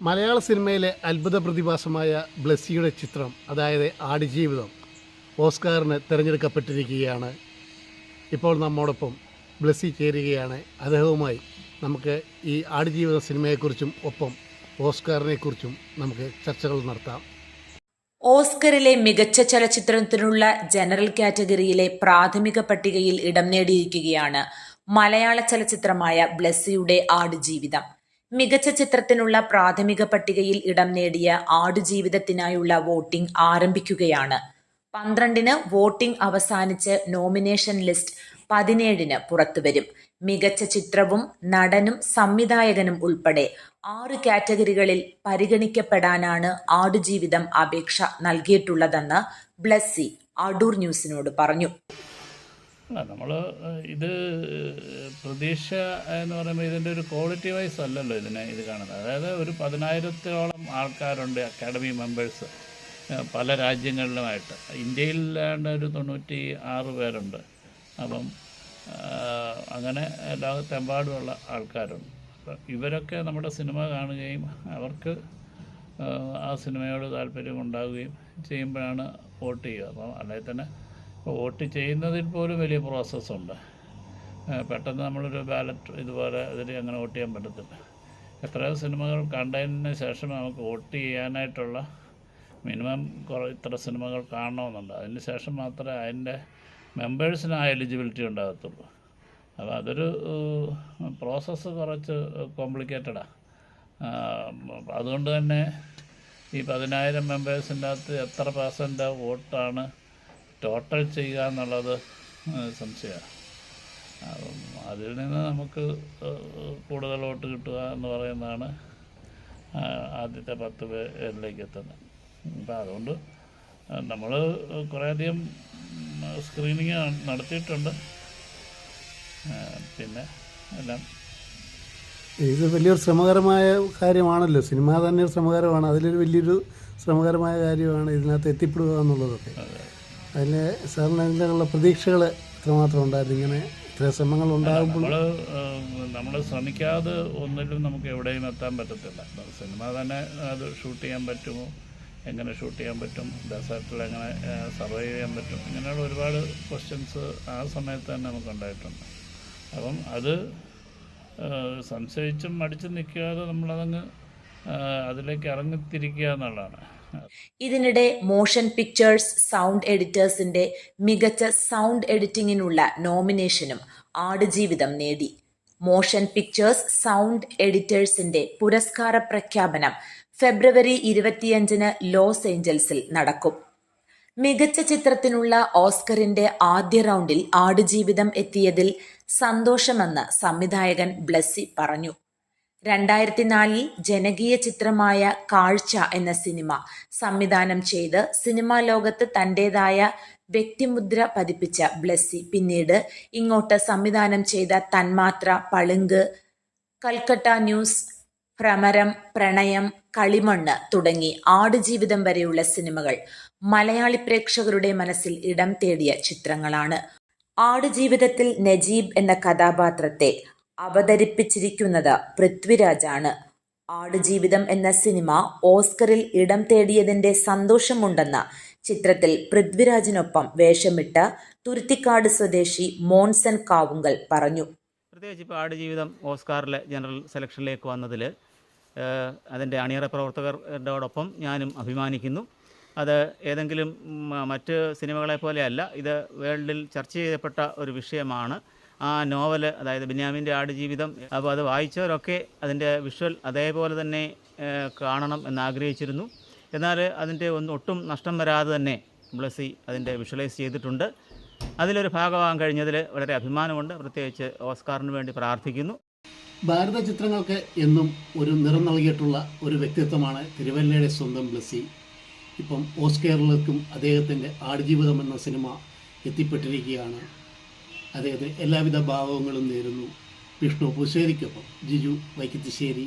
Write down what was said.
മലയാള സിനിമയിലെ അത്ഭുത പ്രതിഭാസമായ ബ്ലസ്സിയുടെ ചിത്രം അതായത് ആടുജീവിതം ഓസ്കാറിന് തിരഞ്ഞെടുക്കപ്പെട്ടിരിക്കുകയാണ്. ഇപ്പോൾ നമ്മോടൊപ്പം ബ്ലസ്സി ചേരുകയാണ്. അദ്ദേഹവുമായി നമുക്ക് ഈ ആടുജീവിത സിനിമയെക്കുറിച്ചും ഒപ്പം ഓസ്കാറിനെക്കുറിച്ചും നമുക്ക് ചർച്ചകൾ നടത്താം. ഓസ്കറിലെ മികച്ച ചലച്ചിത്രത്തിനുള്ള ജനറൽ കാറ്റഗറിയിലെ പ്രാഥമിക പട്ടികയിൽ ഇടം നേടിയിരിക്കുകയാണ് മലയാള ചലച്ചിത്രമായ ബ്ലെസ്സിയുടെ ആടുജീവിതം. മികച്ച ചിത്രത്തിനുള്ള പ്രാഥമിക പട്ടികയിൽ ഇടം നേടിയ ആടുജീവിതത്തിനായുള്ള വോട്ടിംഗ് ആരംഭിക്കുകയാണ്. പന്ത്രണ്ടിന് വോട്ടിംഗ് അവസാനിച്ച് നോമിനേഷൻ ലിസ്റ്റ് പതിനേഴിന് പുറത്തുവരും. മികച്ച ചിത്രവും നടനും സംവിധായകനും ഉൾപ്പെടെ ആറ് കാറ്റഗറികളിൽ പരിഗണിക്കപ്പെടാനാണ് ആടുജീവിതം അപേക്ഷ നൽകിയിട്ടുള്ളതെന്ന് ബ്ലസ്സി അടൂർ ന്യൂസിനോട് പറഞ്ഞു. അല്ല നമ്മൾ ഇത് പ്രതീക്ഷ എന്ന് പറയുമ്പോൾ ഇതിന്റെ ഒരു ക്വാളിറ്റി വൈസ് അല്ലല്ലോ ഇതിനെ ഇത് കാണുന്നത്. അതായത് ഒരു പതിനായിരത്തോളം ആൾക്കാരുണ്ട് അക്കാഡമി മെമ്പേഴ്സ് പല രാജ്യങ്ങളിലുമായിട്ട്. ഇന്ത്യയിൽ ഏതാണ്ട് ഒരു തൊണ്ണൂറ്റി ആറ് പേരുണ്ട്. അപ്പം അങ്ങനെ ലോകത്തെമ്പാടുമുള്ള ആൾക്കാരുണ്ട്. അപ്പം ഇവരൊക്കെ നമ്മുടെ സിനിമ കാണുകയും അവർക്ക് ആ, സിനിമയോട് താല്പര്യം ഉണ്ടാവുകയും ചെയ്യുമ്പോഴാണ് വോട്ട് ചെയ്യുക. അപ്പം അല്ലെങ്കിൽ തന്നെ വോട്ട് ചെയ്യുന്നതിൽ പോലും വലിയ പ്രോസസ്സുണ്ട്. പെട്ടെന്ന് നമ്മളൊരു ബാലറ്റ് ഇതുപോലെ ഇതിൽ അങ്ങനെ വോട്ട് ചെയ്യാൻ പറ്റത്തില്ല. എത്രയോ സിനിമകൾ കണ്ടതിന് ശേഷം നമുക്ക് വോട്ട് ചെയ്യാനായിട്ടുള്ള മിനിമം കുറേ ഇത്ര സിനിമകൾ കാണണമെന്നുണ്ട്. അതിന് ശേഷം മാത്രമേ അതിന്റെ മെമ്പേഴ്സിന് ആ എലിജിബിലിറ്റി ഉണ്ടാകത്തുള്ളൂ. അപ്പോൾ അതൊരു പ്രോസസ്സ് കുറച്ച് കോംപ്ലിക്കേറ്റഡാണ് അതുകൊണ്ട് തന്നെ ഈ പതിനായിരം മെമ്പേഴ്സിന്റെ അകത്ത് എത്ര പെർസെന്റ് വോട്ടാണ് ടോട്ടൽ ചെയ്യുക എന്നുള്ളത് സംശയമാണ്. അപ്പം അതിൽ നിന്ന് നമുക്ക് കൂടുതൽ വോട്ട് കിട്ടുക എന്ന് പറയുന്നതാണ് ആദ്യത്തെ പത്ത് പേരിലേക്ക് എത്തുന്നത്. അപ്പം അതുകൊണ്ട് നമ്മൾ കുറേയധികം സ്ക്രീനിങ് നടത്തിയിട്ടുണ്ട്. പിന്നെ എല്ലാം. ഇത് വലിയൊരു ശ്രമകരമായ കാര്യമാണല്ലോ. സിനിമ തന്നെ ഒരു ശ്രമകരമാണ്. അതിലൊരു വലിയൊരു ശ്രമകരമായ കാര്യമാണ് ഇതിനകത്ത് എത്തിപ്പെടുക എന്നുള്ളതൊക്കെ. അതിൽ സാറിന് അതിനുള്ള പ്രതീക്ഷകൾ എത്രമാത്രം ഉണ്ടായിരുന്നു? ഇങ്ങനെ ഇത്ര ശ്രമങ്ങൾ ഉണ്ടാകുമ്പോൾ നമ്മൾ നമ്മൾ ശ്രമിക്കാതെ ഒന്നിലും നമുക്ക് എവിടെയും എത്താൻ പറ്റത്തില്ല. സിനിമ തന്നെ അത് ഷൂട്ട് ചെയ്യാൻ പറ്റുമോ? എങ്ങനെ ഷൂട്ട് ചെയ്യാൻ പറ്റും? ഡെസേർട്ടിൽ എങ്ങനെ സർവൈവ് ചെയ്യാൻ പറ്റും? ഇങ്ങനെയുള്ള ഒരുപാട് ക്വസ്റ്റ്യൻസ് ആ സമയത്ത് തന്നെ നമുക്ക് ഉണ്ടായിട്ടുണ്ട്. അപ്പം അത് സംശയിച്ചും മടിച്ചും നിൽക്കാതെ നമ്മളതങ്ങ് അതിലേക്ക് ഇറങ്ങിത്തിരിക്കുക എന്നുള്ളതാണ്. ഇതിനിടെ മോഷൻ പിക്ചേഴ്സ് സൗണ്ട് എഡിറ്റേഴ്സിന്റെ മികച്ച സൗണ്ട് എഡിറ്റിംഗിനുള്ള നോമിനേഷനും ആടുജീവിതം നേടി. മോഷൻ പിക്ചേഴ്സ് സൗണ്ട് എഡിറ്റേഴ്സിന്റെ പുരസ്കാര പ്രഖ്യാപനം ഫെബ്രുവരി ഇരുപത്തിയഞ്ചിന് ലോസ് ഏഞ്ചൽസിൽ നടക്കും. മികച്ച ചിത്രത്തിനുള്ള ഓസ്കറിന്റെ ആദ്യ റൗണ്ടിൽ ആടുജീവിതം എത്തിയതിൽ സന്തോഷമെന്ന് സംവിധായകൻ ബ്ലസ്സി പറഞ്ഞു. രണ്ടായിരത്തി നാലിൽ ജനകീയ ചിത്രമായ കാഴ്ച എന്ന സിനിമ സംവിധാനം ചെയ്ത് സിനിമാ ലോകത്ത് തന്റേതായ വ്യക്തിമുദ്ര പതിപ്പിച്ച ബ്ലസ്സി. പിന്നീട് ഇങ്ങോട്ട് സംവിധാനം ചെയ്ത തന്മാത്ര പളുങ്ക് കൽക്കട്ട ന്യൂസ് ഭ്രമരം പ്രണയം കളിമണ്ണ് തുടങ്ങി ആടുജീവിതം വരെയുള്ള സിനിമകൾ മലയാളി പ്രേക്ഷകരുടെ മനസ്സിൽ ഇടം തേടിയ ചിത്രങ്ങളാണ്. ആടുജീവിതത്തിൽ നജീബ് എന്ന കഥാപാത്രത്തെ അവതരിപ്പിച്ചിരിക്കുന്നത് പൃഥ്വിരാജാണ്. ആടുജീവിതം എന്ന സിനിമ ഓസ്കറിൽ ഇടം തേടിയതിന്റെ സന്തോഷമുണ്ടെന്ന് ചിത്രത്തിൽ പൃഥ്വിരാജിനൊപ്പം വേഷമിട്ട് തുരുത്തിക്കാട് സ്വദേശി മോൺസൺ കാവുങ്കൽ പറഞ്ഞു. പ്രത്യേകിച്ച് ഇപ്പോൾ ആടുജീവിതം ഓസ്കാറിലെ ജനറൽ സെലക്ഷനിലേക്ക് വന്നതിൽ അതിന്റെ അണിയറ പ്രവർത്തകരോടൊപ്പം ഞാനും അഭിമാനിക്കുന്നു. അത് ഏതെങ്കിലും മറ്റ് സിനിമകളെ പോലെയല്ല ഇത് വേൾഡിൽ ചർച്ച ചെയ്യപ്പെട്ട ഒരു വിഷയമാണ്. ആ നോവൽ അതായത് ബെന്യാമിന്റെ ആടുജീവിതം അപ്പോൾ അത് വായിച്ചവരൊക്കെ അതിന്റെ വിഷ്വൽ അതേപോലെ തന്നെ കാണണം എന്നാഗ്രഹിച്ചിരുന്നു. എന്നാൽ അതിന്റെ ഒന്നും ഒട്ടും നഷ്ടം വരാതെ തന്നെ ബ്ലസ്സി അതിന്റെ വിഷ്വലൈസ് ചെയ്തിട്ടുണ്ട്. അതിലൊരു ഭാഗമാകാൻ കഴിഞ്ഞതിൽ വളരെ അഭിമാനമുണ്ട്. പ്രത്യേകിച്ച് ഓസ്കാറിന് വേണ്ടി പ്രാർത്ഥിക്കുന്നു. ഭാരത ചിത്രങ്ങൾക്ക് എന്നും ഒരു നിറം നൽകിയിട്ടുള്ള ഒരു വ്യക്തിത്വമാണ് തിരുവല്ലയുടെ സ്വന്തം ബ്ലസ്സി. ഇപ്പം ഓസ്കേറിലേക്കും അദ്ദേഹത്തിന്റെ ആടുജീവിതം എന്ന സിനിമ എത്തിപ്പെട്ടിരിക്കുകയാണ്. അദ്ദേഹത്തിന് എല്ലാവിധ ഭാവങ്ങളും നേരുന്നു. വിഷ്ണു പുശ്ശേരിക്കൊപ്പം ജിജു വൈക്കത്തിശ്ശേരി.